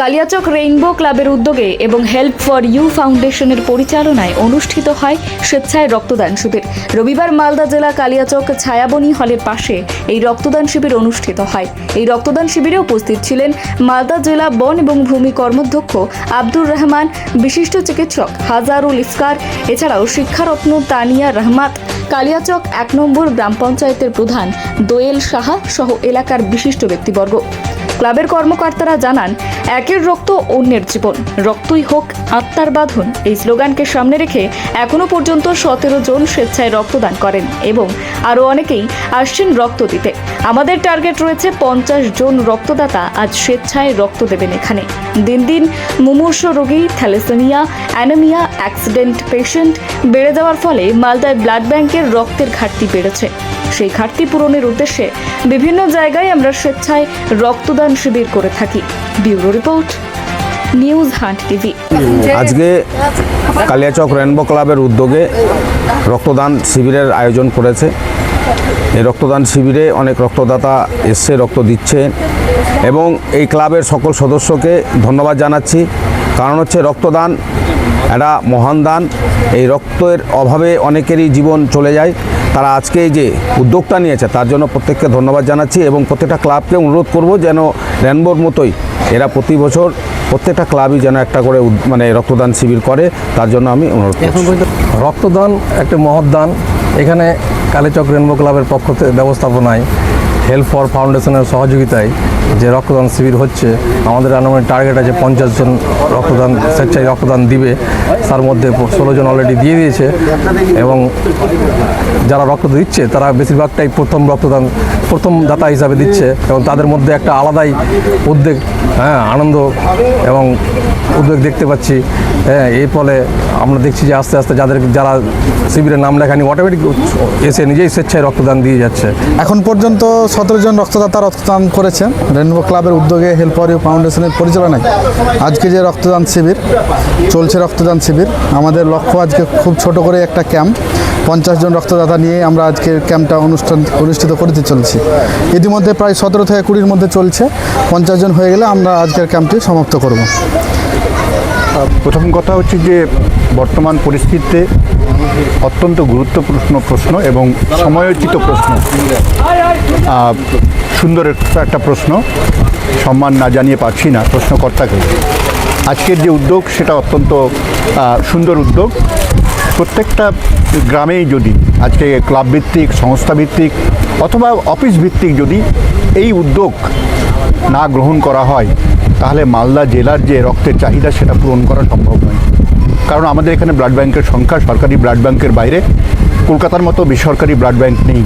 Kaliachak rainbow ক্লাবের উদ্যোগে এবং হেল্প ফর ইউ ফাউন্ডেশনের পরিচালনায় অনুষ্ঠিত হয় স্বেচ্ছায় রক্তদান শিবির। রবিবার মালদা জেলা কালিয়াচক ছায়াবনী হলের পাশে এই রক্তদান শিবির অনুষ্ঠিত হয়। এই রক্তদান শিবিরে উপস্থিত ছিলেন মালদা জেলা বন এবং ভূমি কর্মাধ্যক্ষ আব্দুর রহমান, বিশিষ্ট চিকিৎসক হাজারুল ইফকার, এছাড়াও শিক্ষারত্ন তানিয়া রহমাত, কালিয়াচক এক নম্বর গ্রাম পঞ্চায়েতের প্রধান দোয়েল সাহা সহ এলাকার বিশিষ্ট ব্যক্তিবর্গ। ক্লাবের কর্মকর্তারা জানান, একের রক্ত অন্যের জীবন। রক্তই হোক আত্মার বাঁধন, এই স্লোগানকে সামনে রেখে এখনও পর্যন্ত সতেরো জন স্বেচ্ছায় রক্তদান করেন এবং আরও অনেকেই আসছেন রক্ত দিতে। আমাদের টার্গেট রয়েছে পঞ্চাশ জন রক্তদাতা আজ স্বেচ্ছায় রক্ত দেবেন এখানে। দিন দিন মুমূর্ষ রোগী, থ্যালেসেমিয়া, অ্যানেমিয়া, অ্যাক্সিডেন্ট পেশেন্ট বেড়ে যাওয়ার ফলে মালদায় ব্লাড ব্যাংকের রক্তের ঘাটতি বেড়েছে। সেই ঘাটতি পূরণের উদ্দেশ্যে বিভিন্ন জায়গায় আমরা স্বেচ্ছায় রক্তদান শিবির করে থাকি। Bureau report, news hunt TV. আজকে কালিয়াচক রেনবো ক্লাবের উদ্যোগে রক্তদান শিবিরের আয়োজন করেছে। এই রক্তদান শিবিরে অনেক রক্তদাতা এসছে রক্ত দিচ্ছে এবং এই ক্লাবের সকল সদস্যকে ধন্যবাদ জানাচ্ছি। কারণ হচ্ছে রক্তদান একটা মহান দান। এই রক্তের অভাবে অনেকেরই জীবন চলে যায়। তারা আজকে এই যে উদ্যোগটা নিয়েছে, তার জন্য প্রত্যেককে ধন্যবাদ জানাচ্ছি এবং প্রত্যেকটা ক্লাবকে অনুরোধ করব যেন রেনবোর মতোই এরা প্রতি বছর প্রত্যেকটা ক্লাবই যেন একটা করে মানে রক্তদান শিবির করে, তার জন্য আমি অনুরোধ রক্তদান একটা মহৎ দান। এখানে কালীচক রেনবো ক্লাবের পক্ষ থেকে ব্যবস্থাপনায় হেল্প ফর ফাউন্ডেশনের সহযোগিতায় যে রক্তদান শিবির হচ্ছে, আমাদের আনুমানিক টার্গেট আছে পঞ্চাশ জন রক্তদান, স্বেচ্ছায় রক্তদান দিবে। তার মধ্যে ষোলো জন অলরেডি দিয়ে দিয়েছে এবং যারা রক্ত দিচ্ছে, তারা বেশিরভাগটাই প্রথম রক্তদান, প্রথম দাতা হিসাবে দিচ্ছে এবং তাদের মধ্যে একটা আলাদাই উদ্বেগ হ্যাঁ আনন্দ এবং উদ্বেগ দেখতে পাচ্ছি। হ্যাঁ এর ফলে আমরা দেখছি যে আস্তে আস্তে যাদের, যারা শিবিরের নাম লেখানি অটোমেটিক এসে নিজেই স্বেচ্ছায় রক্তদান দিয়ে যাচ্ছে। এখন পর্যন্ত সতেরো জন রক্তদাতা রক্তদান করেছেন রেনবো ক্লাবের উদ্যোগে হেল্প ফর ইউ ফাউন্ডেশনের পরিচালনায় আজকে যে রক্তদান শিবির, চলছে রক্তদান শিবির। আমাদের লক্ষ্য আজকে খুব ছোট করে একটা ক্যাম্প। পঞ্চাশ জন রক্তদাতা নিয়ে আমরা আজকে ক্যাম্পটা অনুষ্ঠান, অনুষ্ঠিত করতে চলছি। ইতিমধ্যে প্রায় সতেরো থেকে কুড়ির মধ্যে চলছে। পঞ্চাশ জন হয়ে গেলে আমরা আজকের ক্যাম্পটি সমাপ্ত করব। প্রথম কথা হচ্ছে যে বর্তমান পরিস্থিতিতে অত্যন্ত গুরুত্বপূর্ণ প্রশ্ন এবং সময়োচিত প্রশ্ন। সুন্দর একটা প্রশ্ন। সম্মান না জানিয়ে পারছি না প্রশ্নকর্তাকে। আজকের যে উদ্যোগ, সেটা অত্যন্ত সুন্দর উদ্যোগ। প্রত্যেকটা গ্রামেই যদি আজকে ক্লাব ভিত্তিক সংস্থা ভিত্তিক অথবা অফিস ভিত্তিক যদি এই উদ্যোগ না গ্রহণ করা হয়, তাহলে মালদা জেলার যে রক্তের চাহিদা সেটা পূরণ করা সম্ভব নয়। কারণ আমাদের এখানে ব্লাড ব্যাংকের সংখ্যা সরকারি ব্লাড ব্যাংকের বাইরে, কলকাতার মতো বেসরকারি ব্লাড ব্যাংক নেই।